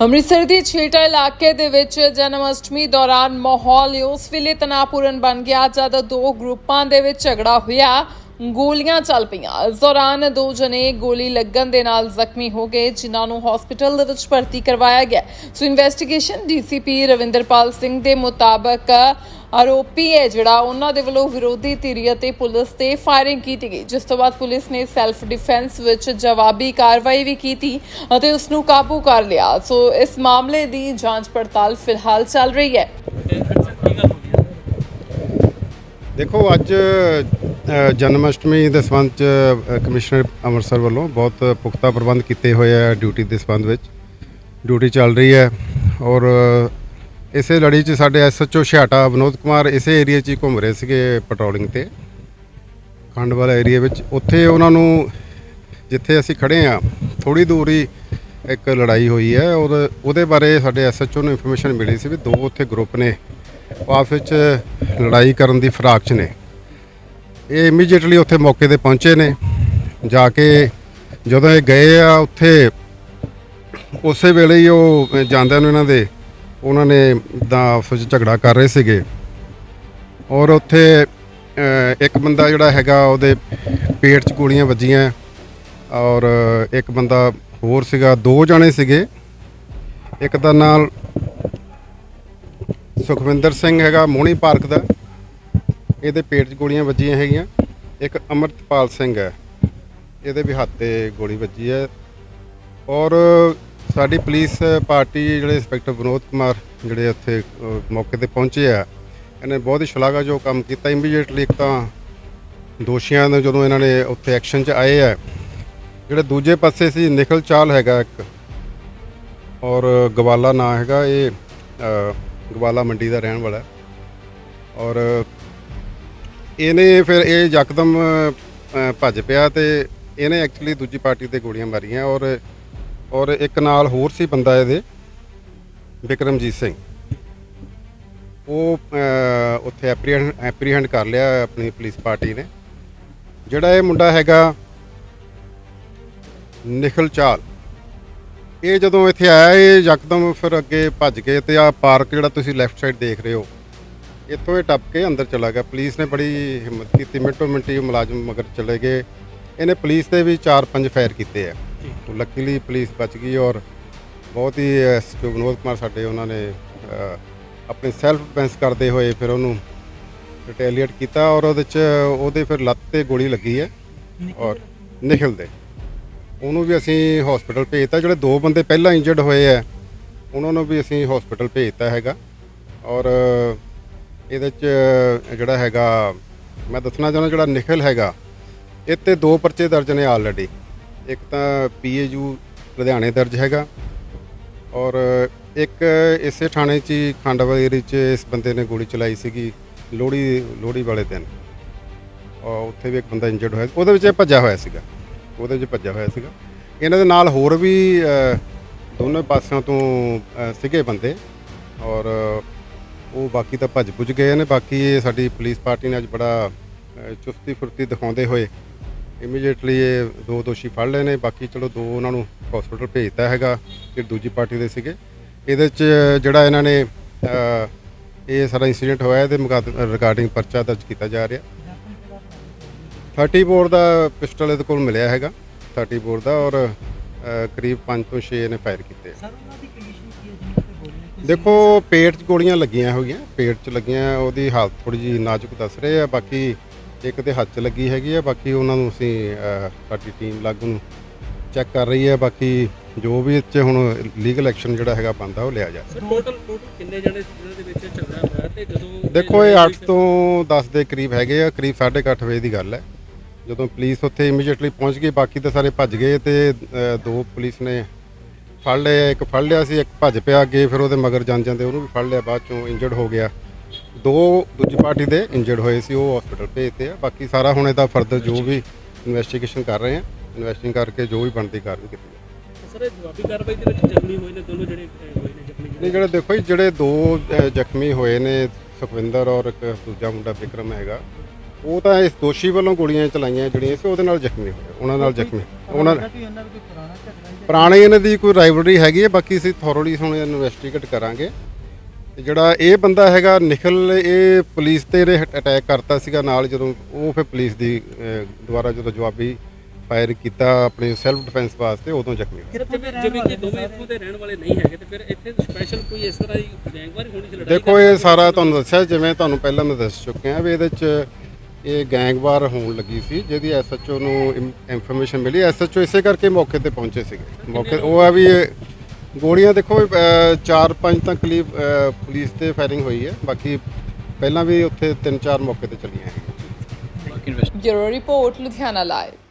ਅੰਮ੍ਰਿਤਸਰ ਦੀ ਛੇਟਾ ਇਲਾਕੇ ਦੇ ਵਿੱਚ ਜਨਮ ਅਸ਼ਟਮੀ ਦੌਰਾਨ ਮਾਹੌਲ ਉਸ ਵੇਲੇ ਤਣਾਅਪੂਰਨ ਬਣ ਗਿਆ ਜਦ ਦੋ ਗਰੁੱਪਾਂ ਦੇ ਵਿੱਚ ਝਗੜਾ ਹੋਇਆ। ਗੋਲੀਆਂ ਚੱਲ ਪਈਆਂ। ਇਸ ਦੌਰਾਨ ਦੋ ਜਣੇ ਗੋਲੀ ਲੱਗਣ ਦੇ ਨਾਲ ਜ਼ਖਮੀ ਹੋ ਗਏ, ਜਿਨ੍ਹਾਂ ਨੂੰ ਹਸਪੀਟਲ ਦੇ ਵਿੱਚ ਭਰਤੀ ਕਰਵਾਇਆ ਗਿਆ। So investigation DCP Ravinderpal Singh ਦੇ ਮੁਤਾਬਕ ਆਰੋਪੀ ਹੈ ਜਿਹੜਾ ਉਹਨਾਂ ਦੇ ਵੱਲੋਂ ਵਿਰੋਧੀ ਧਿਰ ਅਤੇ ਪੁਲਿਸ ਤੇ ਫਾਇਰਿੰਗ ਕੀਤੀ ਗਈ। ਜਿਸ ਤੋਂ ਬਾਅਦ ਪੁਲਿਸ ਨੇ ਸੈਲਫ ਡਿਫੈਂਸ ਵਿੱਚ ਜਵਾਬੀ ਕਾਰਵਾਈ ਵੀ ਕੀਤੀ ਅਤੇ ਉਸ ਨੂੰ ਕਾਬੂ ਕਰ ਲਿਆ। ਸੋ ਇਸ ਮਾਮਲੇ ਦੀ ਜਾਂਚ ਪੜਤਾਲ ਫਿਲਹਾਲ ਚੱਲ ਰਹੀ ਹੈ। ਦੇਖੋ, ਅੱਜ ਜਨਮ ਅਸ਼ਟਮੀ ਦੇ ਸੰਬੰਧ ਚ ਕਮਿਸ਼ਨਰ ਅੰਮ੍ਰਿਤਸਰ ਵੱਲੋਂ ਬਹੁਤ ਪੁਖਤਾ ਪ੍ਰਬੰਧ ਕੀਤੇ ਹੋਏ ਆ ਡਿਊਟੀ ਦੇ ਸੰਬੰਧ ਵਿੱਚ। ਡਿਊਟੀ ਚੱਲ ਰਹੀ ਹੈ ਔਰ ਇਸੇ ਲੜੀ 'ਚ ਸਾਡੇ ਐਸਐਚਓ ਛਿਆਟਾ ਵਿਨੋਦ ਕੁਮਾਰ ਇਸੇ ਏਰੀਆ 'ਚ ਹੀ ਘੁੰਮ ਰਹੇ ਸੀਗੇ ਪੈਟਰੋਲਿੰਗ ਤੇ। ਖੰਡ ਵਾਲਾ ਏਰੀਆ ਵਿੱਚ। ਉੱਥੇ ਉਹਨਾਂ ਨੂੰ ਜਿੱਥੇ ਅਸੀਂ ਖੜੇ ਆ ਥੋੜੀ ਦੂਰ ਹੀ ਇੱਕ ਲੜਾਈ ਹੋਈ ਹੈ। ਔਰ ਉਹਦੇ ਬਾਰੇ ਸਾਡੇ ਐਸਐਚਓ ਨੂੰ ਇਨਫੋਰਮੇਸ਼ਨ ਮਿਲੀ ਸੀ ਵੀ ਦੋ ਉੱਥੇ ਗਰੁੱਪ ਨੇ ਉਹ ਆਪਸ ਵਿੱਚ ਲੜਾਈ ਕਰਨ ਦੀ ਫਰਾਕ 'ਚ ਨੇ। ਇਹ ਇਮੀਡੀਏਟਲੀ ਉੱਥੇ ਮੌਕੇ ਤੇ ਪਹੁੰਚੇ ਨੇ। ਜਾ ਕੇ ਜਦੋਂ ਇਹ ਗਏ ਆ, ਉੱਥੇ, ਉਸੇ ਵੇਲੇ ਹੀ ਉਹ ਜਾਂਦਿਆਂ ਨੂੰ ਇਹਨਾਂ ਦੇ ਉਹਨਾਂ ਨੇ ਦਾ ਆਪਸ ਵਿੱਚ ਝਗੜਾ ਕਰ ਰਹੇ ਸੀਗੇ। ਔਰ ਉੱਥੇ ਅ, ਇੱਕ ਬੰਦਾ ਜਿਹੜਾ ਹੈਗਾ ਉਹਦੇ ਪੇਟ 'ਚ ਗੋਲੀਆਂ ਵੱਜੀਆਂ। ਔਰ ਇੱਕ ਬੰਦਾ ਹੋਰ ਸੀਗਾ ਦੋ ਜਣੇ ਸੀਗੇ। ਇੱਕ ਦਾ ਨਾਲ ਸੁਖਵਿੰਦਰ ਸਿੰਘ ਹੈਗਾ ਮੋਹਣੀ ਪਾਰਕ ਦਾ। ਇਹਦੇ ਪੇਟ 'ਚ ਗੋਲੀਆਂ ਵੱਜੀਆਂ ਹੈਗੀਆਂ। ਇੱਕ ਅਮਰਤਪਾਲ ਸਿੰਘ ਹੈ। ਇਹਦੇ ਵੀ ਹੱਥ ਤੇ ਗੋਲੀ ਵੱਜੀ ਹੈ। ਔਰ ਸਾਡੀ ਪੁਲਿਸ ਪਾਰਟੀ ਜਿਹੜੇ ਇੰਸਪੈਕਟਰ ਵਿਨੋਦ ਕੁਮਾਰ ਜਿਹੜੇ ਉੱਥੇ ਅ, ਮੌਕੇ ਤੇ ਪਹੁੰਚੇ ਆ ਇਹਨੇ ਬਹੁਤ ਹੀ ਸ਼ਲਾਘਾਯੋਗ ਕੰਮ ਕੀਤਾ ਇਮੀਡੀਏਟਲੀ ਇੱਕ ਤਾਂ ਦੋਸ਼ੀਆਂ ਨੂੰ ਜਦੋਂ ਇਹਨਾਂ ਨੇ ਉੱਥੇ ਐਕਸ਼ਨ 'ਚ ਆਏ ਆ ਜਿਹੜੇ ਦੂਜੇ ਪਾਸੇ ਸੀ ਨਿਖਲ ਚਾਲ ਹੈਗਾ ਇੱਕ ਔਰ ਗਵਾਲਾ ਨਾਂ ਹੈਗਾ ਇਹ ਅ, ਗਵਾਲਾ ਮੰਡੀ ਦਾ ਰਹਿਣ ਵਾਲਾ ਹੈ। ਔਰ ਇਹਨੇ ਫਿਰ ਇਹ ਯਕਦਮ ਅ, ਭੱਜ ਪਿਆ ਤੇ ਇਹਨੇ ਐਕਚੁਅਲੀ ਦੂਜੀ ਪਾਰਟੀ ਤੇ ਗੋਲੀਆਂ ਮਾਰੀਆਂ ਔਰ ਔਰ ਇੱਕ ਨਾਲ ਹੋਰ ਸੀ ਬੰਦਾ ਇਹਦੇ ਵਿਕਰਮਜੀਤ ਸਿੰਘ। ਉਹ ਅ, ਉੱਥੇ ਐਪਰੀਹੈਂਡ ਐਪਰੀਹੈਂਡ ਕਰ ਲਿਆ ਆਪਣੀ ਪੁਲਿਸ ਪਾਰਟੀ ਨੇ। ਜਿਹੜਾ ਇਹ ਮੁੰਡਾ ਹੈਗਾ ਨਿਖਲ ਚਾਲ। ਇਹ ਜਦੋਂ ਇੱਥੇ ਆਇਆ ਇਹ ਯਕਦਮ ਫਿਰ ਅੱਗੇ ਭੱਜ ਕੇ ਤੇ ਆ ਪਾਰਕ ਜਿਹੜਾ ਤੁਸੀਂ ਲੈਫਟ ਸਾਈਡ ਦੇਖ ਰਹੇ ਹੋ ਇੱਥੋਂ ਇਹ ਟੱਪ ਕੇ ਅੰਦਰ ਚਲਾ ਗਿਆ। ਪੁਲਿਸ ਨੇ ਬੜੀ ਹਿੰਮਤ ਕੀਤੀ ਮਿੰਟੋ ਮਿੰਟੀ ਉਹ ਮੁਲਾਜ਼ਮ ਮਗਰ ਚਲੇ ਗਏ। ਇਹਨੇ ਪੁਲਿਸ ਤੇ ਵੀ 4-5 ਫਾਇਰ ਕੀਤੇ ਆ। ਲੱਕੀਲੀ ਪੁਲਿਸ ਬਚ ਗਈ ਔਰ ਬਹੁਤ ਹੀ ਐਸਪੀ ਵਿਨੋਦ ਕੁਮਾਰ ਸਾਡੇ ਉਹਨਾਂ ਨੇ ਅ, ਆਪਣੀ ਸੈਲਫ ਡਿਫੈਂਸ ਕਰਦੇ ਹੋਏ ਫਿਰ ਉਹਨੂੰ ਰਿਟੈਲੀਏਟ ਕੀਤਾ ਔਰ ਉਹਦੇ ਚ ਉਹਦੇ ਫਿਰ ਲੱਤ ਤੇ ਗੋਲੀ ਲੱਗੀ ਹੈ ਔਰ ਨਿਖਲ ਦੇ ਉਹਨੂੰ ਵੀ ਅਸੀਂ ਹਸਪੀਟਲ ਭੇਜਤਾ ਜਿਹੜੇ ਦੋ ਬੰਦੇ ਪਹਿਲਾਂ ਇੰਜਰਡ ਹੋਏ ਆ ਉਹਨਾਂ ਨੂੰ ਵੀ ਅਸੀਂ ਹਸਪੀਟਲ ਭੇਜਤਾ ਹੈਗਾ। ਔਰ ਇਹਦੇ ਚ ਜਿਹੜਾ ਹੈਗਾ ਮੈਂ ਦੱਸਣਾ ਚਾਹੁੰਦਾ ਜਿਹੜਾ ਨਿਖਲ ਹੈਗਾ ਇਹ ਤੇ ਦੋ ਪਰਚੇ ਦਰਜ ਨੇ ਆਲਰੇਡੀ ਇੱਕ ਤਾਂ ਪੀਏਯੂ ਲੁਧਿਆਣੇ ਦਰਜ ਹੈਗਾ ਔਰ ਇੱਕ ਇਸੇ ਥਾਣੇ 'ਚ ਹੀ ਖੰਡਵਾ ਏਰੀਏ 'ਚ ਇਸ ਬੰਦੇ ਨੇ ਗੋਲੀ ਚਲਾਈ ਸੀਗੀ ਲੋਹੜੀ ਲੋਹੜੀ ਵਾਲੇ ਦਿਨ। ਔਰ ਉੱਥੇ ਵੀ ਇੱਕ ਬੰਦਾ ਇੰਜਰਡ ਹੋਇਆ ਉਹਦੇ ਵਿੱਚ ਇਹ ਭੱਜਿਆ ਹੋਇਆ ਸੀਗਾ ਉਹਦੇ ਵਿੱਚ ਭੱਜਿਆ ਹੋਇਆ ਸੀਗਾ। ਇਹਨਾਂ ਦੇ ਨਾਲ ਹੋਰ ਵੀ ਅ, ਦੋਨੋਂ ਪਾਸਿਆਂ ਤੋਂ ਅ, ਸੀਗੇ ਬੰਦੇ ਔਰ ਉਹ ਬਾਕੀ ਤਾਂ ਭੱਜ ਭੁੱਜ ਗਏ ਨੇ ਬਾਕੀ ਇਹ ਸਾਡੀ ਪੁਲਿਸ ਪਾਰਟੀ ਨੇ ਅੱਜ ਬੜਾ ਅ, ਚੁਸਤੀ ਫੁਰਤੀ ਦਿਖਾਉਂਦੇ ਹੋਏ ਇਮੀਡੀਏਟਲੀ ਇਹ ਦੋ ਦੋਸ਼ੀ ਫੜ ਲਏ ਨੇ ਬਾਕੀ ਚਲੋ ਦੋ ਉਹਨਾਂ ਨੂੰ ਹਸਪੀਟਲ ਭੇਜਤਾ ਹੈਗਾ ਕਿ ਦੂਜੀ ਪਾਰਟੀ ਦੇ ਸੀਗੇ। ਇਹਦੇ ਚ ਜਿਹੜਾ ਇਹਨਾਂ ਨੇ ਅ, ਇਹ ਸਾਰਾ ਇਨਸੀਡੈਂਟ ਹੋਇਆ ਇਹਦੇ ਰਿਗਾਰਡਿੰਗ ਪਰਚਾ ਦਰਜ ਕੀਤਾ ਜਾ ਰਿਹਾ। 30 ਬੋਰ ਦਾ ਪਿਸਟਲ ਇਹਦੇ ਕੋਲ ਮਿਲਿਆ ਹੈਗਾ 30 ਬੋਰ ਦਾ ਔਰ ਅ, ਕਰੀਬ 5 ਤੋਂ 6 ਨੇ ਫਾਇਰ ਕੀਤੇ ਸਰ ਉਹਨਾਂ ਦੀ ਕੰਡੀਸ਼ਨ ਕੀ ਹੈ? ਜਿਹਨਾਂ ਤੇ ਗੋਲੀਆਂ ਦੇਖੋ ਪੇਟ 'ਚ ਗੋਲੀਆਂ ਲੱਗੀਆਂ ਹੋਈਆਂ ਪੇਟ 'ਚ ਲੱਗੀਆਂ ਉਹਦੀ ਹਾਲਤ ਥੋੜੀ ਜੀ ਨਾਜ਼ੁਕ ਦੱਸ ਰਹੇ ਆ ਬਾਕੀ ਇੱਕ ਦੇ ਹੱਥ 'ਚ ਲੱਗੀ ਹੈਗੀ ਆ ਬਾਕੀ ਉਹਨਾਂ ਨੂੰ ਅਸੀਂ ਸਾਡੀ ਟੀਮ ਲਾਗੂ ਨੂੰ ਚੈੱਕ ਕਰ ਰਹੀ ਹੈ ਬਾਕੀ ਜੋ ਵੀ ਇਹ 'ਚ ਹੁਣ ਲੀਗਲ ਐਕਸ਼ਨ ਜਿਹੜਾ ਹੈਗਾ ਬੰਦਾ ਉਹ ਲਿਆ ਜਾ ਸਰ ਟੋਟਲ ਟੋਟਲ ਕਿੰਨੇ ਜਣੇ ਸੀ ਜਿਹਨਾਂ ਦੇ ਵਿੱਚ ਝਗੜਾ ਹੋਇਆ ਤੇ ਜਦੋਂ ਦੇਖੋ ਇਹ 8 ਤੋਂ 10 ਦੇ ਕਰੀਬ ਹੈਗੇ ਆ ਕਰੀਬ 8:30 ਵਜੇ ਦੀ ਗੱਲ ਹੈ। ਜਦੋਂ ਪੁਲਿਸ ਉੱਥੇ ਇਮੀਡੀਏਟਲੀ ਪਹੁੰਚ ਗਈ ਬਾਕੀ ਤਾਂ ਸਾਰੇ ਭੱਜ ਗਏ ਤੇ ਅ, ਦੋ ਪੁਲਿਸ ਨੇ ਫੜ ਲਿਆ ਇੱਕ ਫੜ ਲਿਆ ਸੀ ਇੱਕ ਭੱਜ ਪਿਆ ਅੱਗੇ ਫਿਰ ਉਹਦੇ ਮਗਰ ਜਾਂਦੇ ਉਹਨੂੰ ਵੀ ਫੜ ਲਿਆ ਬਾਅਦ ਚੋਂ ਇੰਜਰਡ ਹੋ ਗਿਆ। ਦੋ ਦੂਜੀ ਪਾਰਟੀ ਦੇ ਇੰਜਰਡ ਹੋਏ ਸੀ ਉਹ ਹਸਪੀਟਲ ਭੇਜਤੇ ਆ। ਬਾਕੀ ਸਾਰਾ ਹੁਣ ਇਹਦਾ ਫਰਦਰ ਜੋ ਵੀ ਇਨਵੈਸਟੀਗੇਸ਼ਨ ਕਰ ਰਹੇ ਆ ਇਨਵੈਸਟਿੰਗ ਕਰਕੇ ਜੋ ਵੀ ਬਣਦੀ ਕਾਰਵਾਈ ਕੀਤੀ ਜਾਵੇ ਸਰ ਇਹ ਜਵਾਬੀ ਕਾਰਵਾਈ ਦੇ ਵਿੱਚ ਜ਼ਖਮੀ ਹੋਏ ਨੇ ਦੋਨੋਂ ਜਿਹੜੇ ਹੋਏ ਨੇ ਜ਼ਖਮੀ ਨਹੀਂ ਜਿਹੜੇ ਦੇਖੋ ਜੀ ਜਿਹੜੇ ਦੋ ਜ਼ਖਮੀ ਹੋਏ ਨੇ ਸੁਖਵਿੰਦਰ ਔਰ ਇੱਕ ਦੂਜਾ ਮੁੰਡਾ ਵਿਕਰਮ ਹੈਗਾ ਉਹ ਤਾਂ ਇਸ ਦੋਸ਼ੀ ਵੱਲੋਂ ਗੋਲੀਆਂ ਚਲਾਈਆਂ ਜਿਹੜੀਆਂ ਸੀ ਉਹਦੇ ਨਾਲ ਜ਼ਖਮੀ ਹੋਏ ਉਹਨਾਂ ਨਾਲ ਜ਼ਖਮੀ ਉਹਨਾਂ ਲੱਗਦਾ ਕਿ ਉਹਨਾਂ ਦਾ ਕੋਈ ਪੁਰਾਣਾ ਝਗੜਾ ਪੁਰਾਣੇ ਇਹਨਾਂ ਦੀ ਕੋਈ ਰਾਈਵਲਰੀ ਹੈਗੀ ਹੈ ਬਾਕੀ ਅਸੀਂ ਥੋਰੋਲੀ ਹੁਣ ਇਨਵੈਸਟੀਗੇਟ ਕਰਾਂਗੇ। ਤੇ ਜਿਹੜਾ ਇਹ ਬੰਦਾ ਹੈਗਾ ਨਿਖਲ ਇਹ ਪੁਲਿਸ ਤੇ ਇਹਨੇ ਅਟੈਕ ਕਰਤਾ ਸੀਗਾ ਨਾਲ ਜਦੋਂ ਉਹ ਫਿਰ ਪੁਲਿਸ ਦੀ ਅਹ, ਦੁਆਰਾ ਜਦੋਂ ਜਵਾਬੀ ਫਾਇਰ ਕੀਤਾ ਆਪਣੇ ਸੈਲਫ ਡਿਫੈਂਸ ਵਾਸਤੇ ਉਦੋਂ ਜ਼ਖਮੀ ਹੋਇਆ। ਜਿਵੇਂ ਕਿ ਦੋਵੇਂ ਇੱਥੋਂ ਦੇ ਰਹਿਣ ਵਾਲੇ ਨਹੀਂ ਹੈਗੇ ਤੇ ਫਿਰ ਇੱਥੇ ਸਪੈਸ਼ਲ ਕੋਈ ਇਸ ਤਰ੍ਹਾਂ ਦੀ ਗੈਂਗਵਾਰੀ ਹੋਣੀ ਸੀ ਲੜਾਈ ਦੇਖੋ ਇਹ ਸਾਰਾ ਤੁਹਾਨੂੰ ਦੱਸਿਆ ਜਿਵੇਂ ਤੁਹਾਨੂੰ ਪਹਿਲਾਂ ਮੈਂ ਦੱਸ ਚੁੱਕਿਆ ਵੀ ਇਹਦੇ 'ਚ ਇਹ ਗੈਂਗਵਾਰ ਹੋਣ ਲੱਗੀ ਸੀ ਜਿਹਦੀ ਐਸਐਚਓ ਨੂੰ ਇਨਫੋਰਮੇਸ਼ਨ ਮਿਲੀ। ਐਸਐਚਓ ਇਸੇ ਕਰਕੇ ਮੌਕੇ ਤੇ ਪਹੁੰਚੇ ਸੀਗੇ। ਮੌਕੇ ਉਹ ਆ ਵੀ ਇਹ ਗੋਲੀਆਂ ਦੇਖੋ ਅਹ, ਚਾਰ ਪੰਜ ਤਾਂ ਕਲੀਬ ਪੁਲਿਸ ਤੇ ਫਾਇਰਿੰਗ ਹੋਈ ਹੈ। ਬਾਕੀ ਪਹਿਲਾਂ ਵੀ ਉੱਥੇ ਤਿੰਨ ਚਾਰ ਮੌਕੇ ਤੇ ਚੱਲੀਆਂ ਹੈ ਬਿਊਰੋ ਰਿਪੋਰਟ ਲੁਧਿਆਣਾ ਲਾਈਵ